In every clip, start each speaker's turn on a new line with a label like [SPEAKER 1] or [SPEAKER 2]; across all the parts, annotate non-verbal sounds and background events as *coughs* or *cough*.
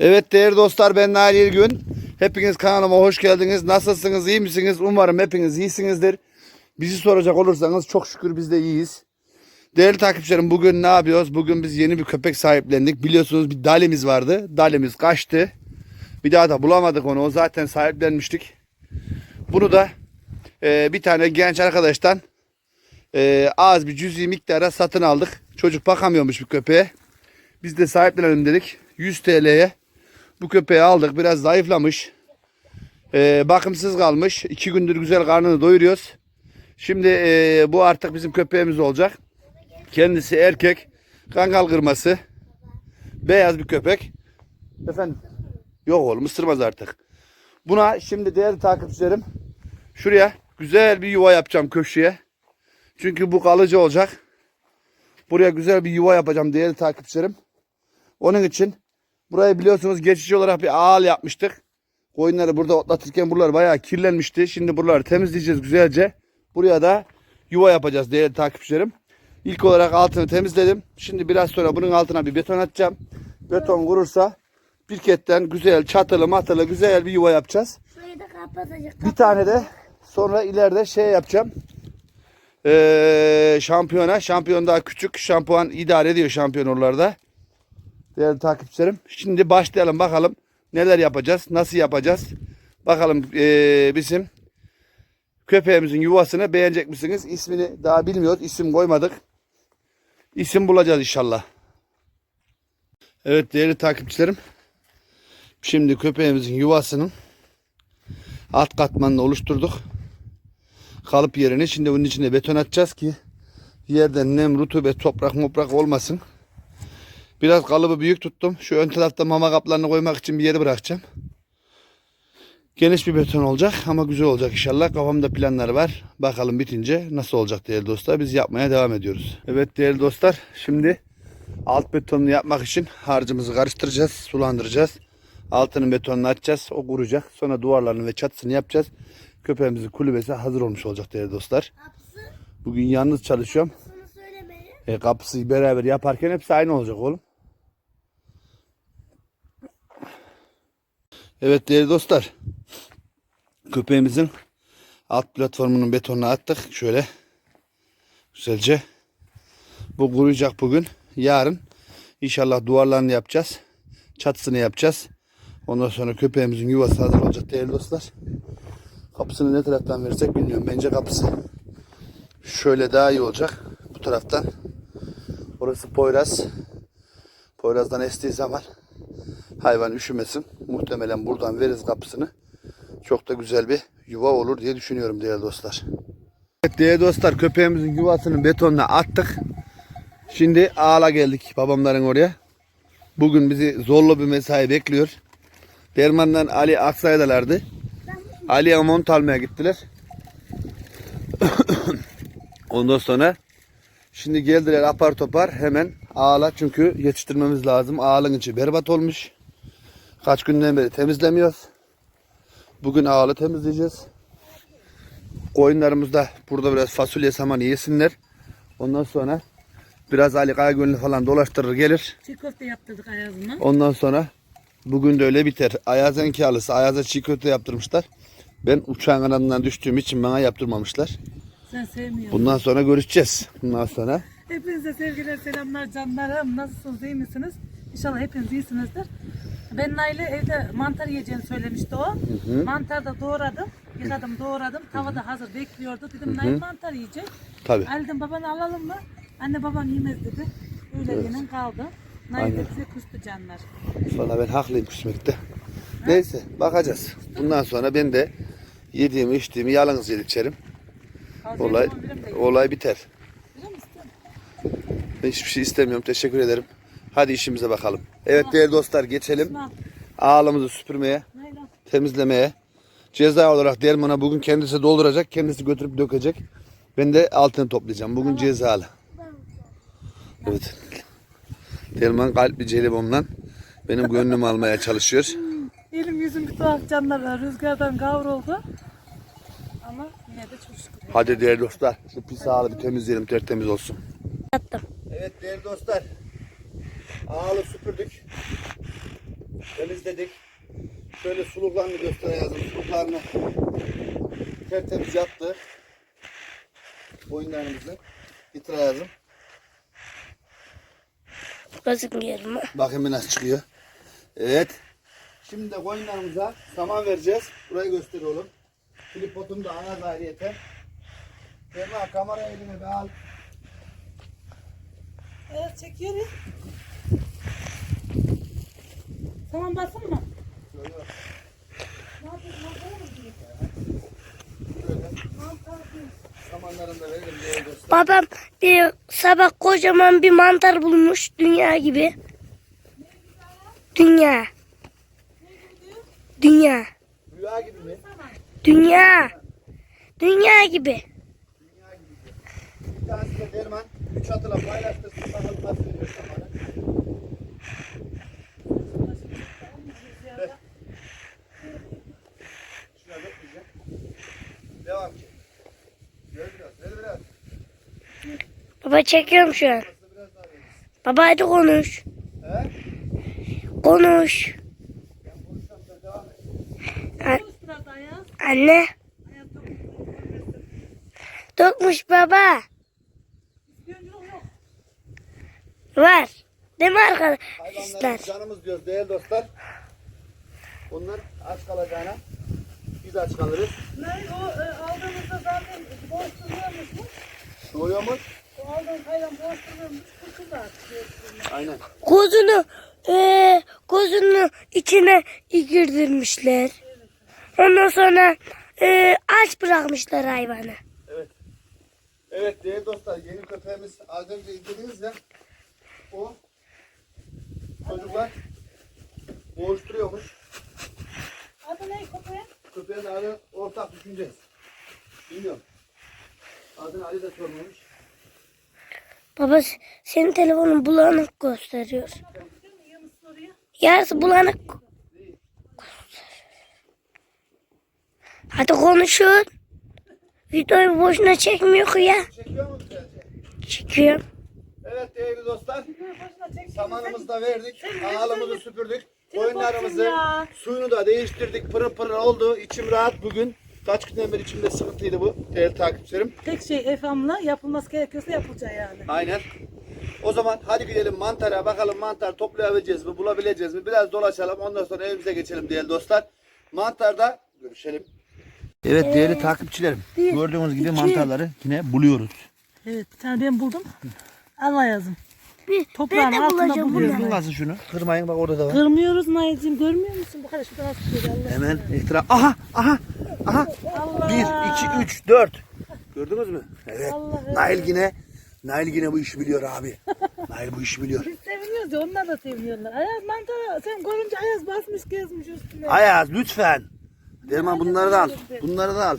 [SPEAKER 1] Evet değerli dostlar ben Nail Gün. Hepiniz kanalıma hoş geldiniz. Nasılsınız, iyi misiniz? Umarım hepiniz iyisinizdir. Bizi soracak olursanız çok şükür biz de iyiyiz. Değerli takipçilerim bugün ne yapıyoruz? Bugün biz yeni bir köpek sahiplendik. Biliyorsunuz bir dalemiz vardı. Dalemiz kaçtı. Bir daha da bulamadık onu. O zaten sahiplenmiştik. Bunu da e, bir tane genç arkadaştan e, az bir cüzi miktara satın aldık. Çocuk bakamıyormuş bir köpeğe. Biz de sahiplenelim dedik. 100 TL'ye bu köpeği aldık. Biraz zayıflamış. Ee, bakımsız kalmış. İki gündür güzel karnını doyuruyoruz. Şimdi ee, bu artık bizim köpeğimiz olacak. Kendisi erkek. Kangal kırması. Beyaz bir köpek. Efendim. Yok oğlum ısırmaz artık. Buna şimdi değerli takipçilerim şuraya güzel bir yuva yapacağım köşeye. Çünkü bu kalıcı olacak. Buraya güzel bir yuva yapacağım değerli takipçilerim. Onun için burayı biliyorsunuz geçici olarak bir ağal yapmıştık. Koyunları burada otlatırken buralar bayağı kirlenmişti. Şimdi buraları temizleyeceğiz güzelce. Buraya da yuva yapacağız değerli takipçilerim. İlk olarak altını temizledim. Şimdi biraz sonra bunun altına bir beton atacağım. Beton kurursa birketten güzel çatılı matılı güzel bir yuva yapacağız.
[SPEAKER 2] Şurayı da kapatacak.
[SPEAKER 1] Bir tane de sonra ileride şey yapacağım. Ee, şampiyona. Şampiyon daha küçük. Şampuan idare ediyor şampiyon oralarda. Değerli takipçilerim. Şimdi başlayalım bakalım. Neler yapacağız? Nasıl yapacağız? Bakalım ee, bizim köpeğimizin yuvasını beğenecek misiniz? İsmini daha bilmiyoruz. İsim koymadık. İsim bulacağız inşallah. Evet değerli takipçilerim. Şimdi köpeğimizin yuvasının alt katmanını oluşturduk. Kalıp yerini şimdi bunun içine beton atacağız ki yerden nem, rutubet, toprak, moprak olmasın. Biraz kalıbı büyük tuttum. Şu ön tarafta mama kaplarını koymak için bir yeri bırakacağım. Geniş bir beton olacak ama güzel olacak inşallah. Kafamda planlar var. Bakalım bitince nasıl olacak değerli dostlar. Biz yapmaya devam ediyoruz. Evet değerli dostlar. Şimdi alt betonunu yapmak için harcımızı karıştıracağız. Sulandıracağız. Altının betonunu açacağız. O kuracak. Sonra duvarlarını ve çatısını yapacağız. Köpeğimizin kulübesi hazır olmuş olacak değerli dostlar.
[SPEAKER 2] Kapısı
[SPEAKER 1] Bugün yalnız çalışıyorum. E, kapısı beraber yaparken hepsi aynı olacak oğlum. Evet değerli dostlar. Köpeğimizin alt platformunun betonunu attık. Şöyle güzelce. Bu kuruyacak bugün. Yarın inşallah duvarlarını yapacağız. Çatısını yapacağız. Ondan sonra köpeğimizin yuvası hazır olacak değerli dostlar. Kapısını ne taraftan versek bilmiyorum. Bence kapısı şöyle daha iyi olacak. Bu taraftan. Orası Poyraz. Poyraz'dan estiği zaman hayvan üşümesin. Muhtemelen buradan veririz kapısını. Çok da güzel bir yuva olur diye düşünüyorum değerli dostlar. Evet değerli dostlar köpeğimizin yuvasının betonuna attık. Şimdi ağla geldik babamların oraya. Bugün bizi zorlu bir mesai bekliyor. Derman'dan Ali Aksay'dalardı. Ali'ye mont almaya gittiler. *coughs* Ondan sonra şimdi geldiler apar topar hemen ağla çünkü yetiştirmemiz lazım. Ağalın içi berbat olmuş. Kaç günden beri temizlemiyoruz. Bugün ağalı temizleyeceğiz. Koyunlarımız da burada biraz fasulye saman yesinler. Ondan sonra biraz Ali Kaygönlü falan dolaştırır gelir.
[SPEAKER 3] Çiğ köfte yaptırdık Ayaz'ıma.
[SPEAKER 1] Ondan sonra bugün de öyle biter. Ayaz'ın enkalısı. Ayaz'a çiğ köfte yaptırmışlar. Ben uçağın kanadından düştüğüm için bana yaptırmamışlar.
[SPEAKER 3] Sen sevmiyorsun.
[SPEAKER 1] Bundan sonra görüşeceğiz. Bundan sonra.
[SPEAKER 3] Hepinize sevgiler, selamlar canlarım. Nasılsınız, iyi misiniz? İnşallah hepiniz iyisinizdir. Ben Nail'e evde mantar yiyeceğini söylemişti o. Mantar da doğradım. Yıkadım, doğradım. Tavada hazır bekliyordu. Dedim Nail mantar yiyecek.
[SPEAKER 1] Tabii.
[SPEAKER 3] Ali dedim babanı alalım mı? Anne baban yemez dedi. Öyle yenen kaldı. Nail de
[SPEAKER 1] Aynen.
[SPEAKER 3] bize küstü canlar.
[SPEAKER 1] Valla ben haklıyım küsmekte. Neyse bakacağız. Bundan sonra ben de yediğimi içtiğimi yalnız yedik içerim.
[SPEAKER 3] Tavsiye
[SPEAKER 1] Olay,
[SPEAKER 3] ediyorum, birim de
[SPEAKER 1] olay biter.
[SPEAKER 3] Biliyor musun?
[SPEAKER 1] Ben hiçbir şey istemiyorum. Teşekkür ederim. Hadi işimize bakalım. Evet değerli dostlar geçelim. Ağlamızı süpürmeye, temizlemeye. Ceza olarak Derman'a bugün kendisi dolduracak. Kendisi götürüp dökecek. Ben de altını toplayacağım. Bugün cezalı. Evet. Derman kalp bir celibonla benim gönlümü almaya çalışıyor.
[SPEAKER 3] Elim yüzüm bir tuhaf canlar var. Rüzgardan kavruldu. Ama yine de çok şükür.
[SPEAKER 1] Hadi değerli dostlar. Şu pis ağlı bir temizleyelim tertemiz olsun.
[SPEAKER 2] Yattım.
[SPEAKER 1] Evet değerli dostlar. Ağlı süpürdük. temizledik. Şöyle suluklarını göstereyim. Suluklarını tertemiz yaptı. Boyunlarımızı getireyim.
[SPEAKER 2] Gözükmüyorum ha.
[SPEAKER 1] Bakayım bir nasıl çıkıyor. Evet. Şimdi de koyunlarımıza saman vereceğiz. Burayı göster oğlum. Tripodum da ana zahriyete. Ferma kamera eline bir al.
[SPEAKER 3] Evet çekiyoruz. Tamam basın mı?
[SPEAKER 1] Şöyle,
[SPEAKER 3] Ne yapıyorsun? Mantara mı gidiyorsun?
[SPEAKER 1] şöyle.
[SPEAKER 3] Mantar değil.
[SPEAKER 1] Samanlarını da verelim diye göster.
[SPEAKER 2] Babam bir sabah kocaman bir mantar bulmuş. Dünya gibi. Dünya. Dünya.
[SPEAKER 1] Rüya gibi mi?
[SPEAKER 2] Dünya. Dünya gibi.
[SPEAKER 1] Dünya gibi. Bir tanesi de Derman. Üç atıla paylaştırsın. Bakalım nasıl veriyor samanı. Şuna dökmeyeceğim. Devam ki. Ver biraz, ver biraz.
[SPEAKER 2] Baba çekiyorum şu an. Baba hadi konuş.
[SPEAKER 1] He?
[SPEAKER 2] Konuş.
[SPEAKER 1] Ben konuşacağım, sen devam et.
[SPEAKER 2] A-
[SPEAKER 3] Konuş biraz Ayaz.
[SPEAKER 2] anne. Dökmüş baba. Var. Değil mi arkadaşlar?
[SPEAKER 1] Canımız diyoruz değerli dostlar. Onlar aç kalacağına biz aç kalırız.
[SPEAKER 3] Ne o e, aldığımızda zaten boğuşturuyormuş mu?
[SPEAKER 1] Doğuyor mu?
[SPEAKER 3] Da
[SPEAKER 1] Aynen.
[SPEAKER 2] Gözünü eee gözünü içine girdirmişler. Ondan sonra eee, aç bırakmışlar hayvanı.
[SPEAKER 1] Evet. Evet değerli dostlar yeni köpeğimiz az önce izlediniz ya. O çocuklar boğuşturuyormuş.
[SPEAKER 3] Adı ne köpeğin?
[SPEAKER 1] Köpeğin adı ortak düşüneceğiz. Bilmiyorum. Adını Ali de sormamış.
[SPEAKER 2] Baba senin telefonun bulanık gösteriyor. Yarısı bulanık. Hadi konuşun. Videoyu boşuna çekmiyor ki ya.
[SPEAKER 1] Çekiyor mu?
[SPEAKER 2] Çekiyorum.
[SPEAKER 1] Evet değerli dostlar. Samanımızı da verdik. Ağalımızı süpürdük. Koyunlarımızı, suyunu da değiştirdik. Pırıl pırıl oldu. İçim rahat bugün. Kaç günden beri içimde sıkıntıydı bu değerli takipçilerim.
[SPEAKER 3] Tek şey efamla yapılması gerekiyorsa yapılacak yani.
[SPEAKER 1] Aynen. O zaman hadi gidelim mantara bakalım mantar toplayabileceğiz mi bulabileceğiz mi biraz dolaşalım ondan sonra evimize geçelim değerli dostlar. Mantarda görüşelim. Evet değerli takipçilerim
[SPEAKER 2] bir,
[SPEAKER 1] gördüğünüz gibi
[SPEAKER 2] iki.
[SPEAKER 1] mantarları yine buluyoruz.
[SPEAKER 3] Evet bir tane ben buldum. Allah yazım.
[SPEAKER 2] Bir,
[SPEAKER 3] Toprağın
[SPEAKER 2] ben de
[SPEAKER 3] altında
[SPEAKER 2] bulacağım
[SPEAKER 3] buluyorum.
[SPEAKER 2] bunu.
[SPEAKER 1] Nasıl şunu? Kırmayın bak orada da var.
[SPEAKER 3] Kırmıyoruz Naycığım görmüyor musun? Bu kadar şurada nasıl duruyor Allah.
[SPEAKER 1] Hemen itiraf. Aha aha aha. 1, 2, 3, 4. Gördünüz mü? Evet. Nail yine Nail yine bu işi biliyor abi. Nail bu işi biliyor.
[SPEAKER 3] Biz seviniyoruz ya onlar da seviniyorlar. Ayaz mantar sen görünce Ayaz basmış gezmiş üstüne.
[SPEAKER 1] Ayaz lütfen. Derman bunları da al. Bunları da al.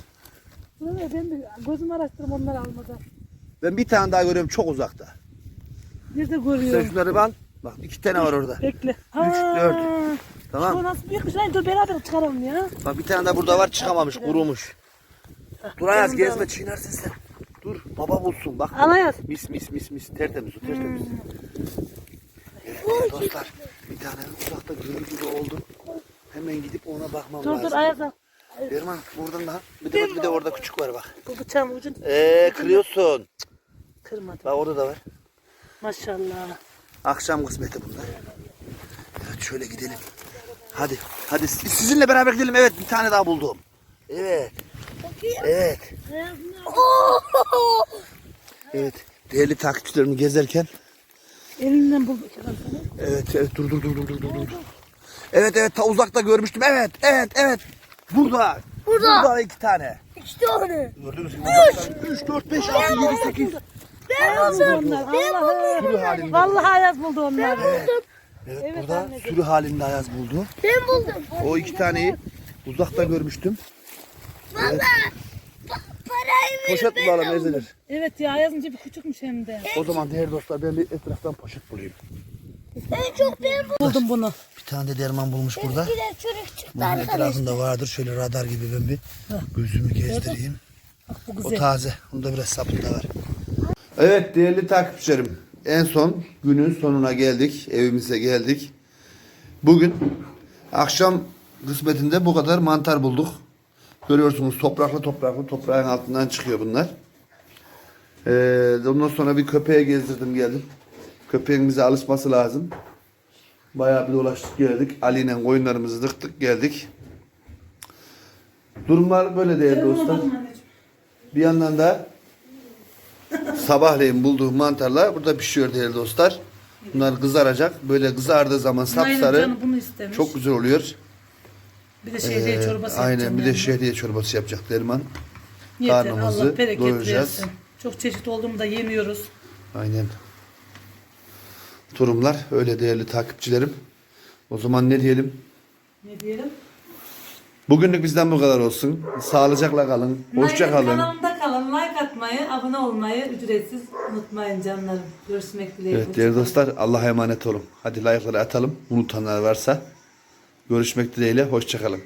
[SPEAKER 3] Buraya ben de gözüm araştırım onları almadan.
[SPEAKER 1] Ben bir tane daha görüyorum çok uzakta.
[SPEAKER 3] Nerede
[SPEAKER 1] Sen
[SPEAKER 3] görüyorum?
[SPEAKER 1] şunları bir al. Bak iki tane var orada.
[SPEAKER 3] Bekle.
[SPEAKER 1] dört.
[SPEAKER 3] Şu
[SPEAKER 1] Tamam.
[SPEAKER 3] nasıl büyük bir şey? Dur beraber çıkaralım ya.
[SPEAKER 1] Bak bir tane de burada var çıkamamış kurumuş. Dur Ayaz gezme çiğnersin sen. Dur baba bulsun bak.
[SPEAKER 3] Al Ayaz.
[SPEAKER 1] Mis mis mis mis tertemiz o tertemiz. Evet dostlar bir tane uzakta görür gibi oldu. Hemen gidip ona bakmam
[SPEAKER 3] Dur
[SPEAKER 1] lazım.
[SPEAKER 3] dur Ayaz al.
[SPEAKER 1] Derman buradan da. Bir de, bir de orada küçük var bak.
[SPEAKER 3] Bu bıçağın ucunu
[SPEAKER 1] Eee kırıyorsun.
[SPEAKER 3] kırmadım.
[SPEAKER 1] Bak orada da var.
[SPEAKER 3] Maşallah.
[SPEAKER 1] Akşam kısmeti bunlar. Evet şöyle gidelim. Hadi. Hadi siz- sizinle beraber gidelim. Evet bir tane daha buldum. Evet. Evet.
[SPEAKER 3] Ayaz ne?
[SPEAKER 1] Evet. Değerli takipçilerimi gezerken.
[SPEAKER 3] Elinden bulduk.
[SPEAKER 1] Evet evet dur dur dur dur dur dur. Evet evet ta uzakta görmüştüm. Evet evet evet. Burada.
[SPEAKER 2] Burada.
[SPEAKER 1] Burada iki tane.
[SPEAKER 2] İşte onu.
[SPEAKER 1] Gördünüz mü? 3, 4, 5, 6, 7, 8.
[SPEAKER 3] Ayaz buldu onlar. Allah'ım.
[SPEAKER 1] Sürü halinde.
[SPEAKER 3] Vallahi Ayaz buldu onları.
[SPEAKER 1] Evet,
[SPEAKER 3] Evet,
[SPEAKER 1] burada
[SPEAKER 3] anneciğim.
[SPEAKER 1] sürü halinde Ayaz buldu.
[SPEAKER 2] Ben buldum.
[SPEAKER 1] O iki taneyi uzakta görmüştüm.
[SPEAKER 2] Parayı ver.
[SPEAKER 1] Poşet bulalım ezilir.
[SPEAKER 3] Evet ya Ayaz'ın cebi küçükmüş hem de.
[SPEAKER 1] O zaman değerli dostlar ben bir etraftan poşet bulayım.
[SPEAKER 2] En çok ben buldum.
[SPEAKER 3] Buldum bunu.
[SPEAKER 1] Bir tane de derman bulmuş burada.
[SPEAKER 2] Bir de çürük çıktı
[SPEAKER 1] Bunun
[SPEAKER 2] arkadaşlar.
[SPEAKER 1] etrafında vardır. Şöyle radar gibi ben bir gözümü gezdireyim.
[SPEAKER 3] Bak bu
[SPEAKER 1] O
[SPEAKER 3] güzel.
[SPEAKER 1] taze. Bunda biraz sapında var. Evet değerli takipçilerim. En son günün sonuna geldik. Evimize geldik. Bugün Akşam kısmetinde bu kadar mantar bulduk. Görüyorsunuz topraklı topraklı toprağın altından çıkıyor bunlar. Ee, ondan sonra bir köpeğe gezdirdim geldim. Köpeğin bize alışması lazım. Bayağı bir dolaştık geldik. Ali ile koyunlarımızı dıktık geldik. Durumlar böyle değerli dostlar. Bir yandan da sabahleyin bulduğum mantarlar burada pişiyor değerli dostlar. Bunlar kızaracak. Böyle kızardığı zaman
[SPEAKER 3] Nail'in
[SPEAKER 1] sapsarı
[SPEAKER 3] canı bunu istemiş.
[SPEAKER 1] çok güzel oluyor.
[SPEAKER 3] Bir de şehriye
[SPEAKER 1] Ee,
[SPEAKER 3] çorbası
[SPEAKER 1] Aynen
[SPEAKER 3] yapacağım
[SPEAKER 1] bir de şehriye çorbası yapacak Derman.
[SPEAKER 3] Yeter
[SPEAKER 1] karnımızı
[SPEAKER 3] Allah bereket
[SPEAKER 1] doyuracağız.
[SPEAKER 3] versin. Çok çeşit olduğumu da yemiyoruz.
[SPEAKER 1] Aynen. Durumlar öyle değerli takipçilerim. O zaman ne diyelim?
[SPEAKER 3] Ne diyelim?
[SPEAKER 1] Bugünlük bizden bu kadar olsun. Sağlıcakla kalın. Hoşça
[SPEAKER 3] Nail'in
[SPEAKER 1] kalın.
[SPEAKER 3] Atmayı, abone olmayı ücretsiz unutmayın canlarım. Görüşmek dileğiyle.
[SPEAKER 1] Evet değerli dostlar Allah'a emanet olun. Hadi like'ları atalım. Unutanlar varsa. Görüşmek dileğiyle. Hoşça kalın.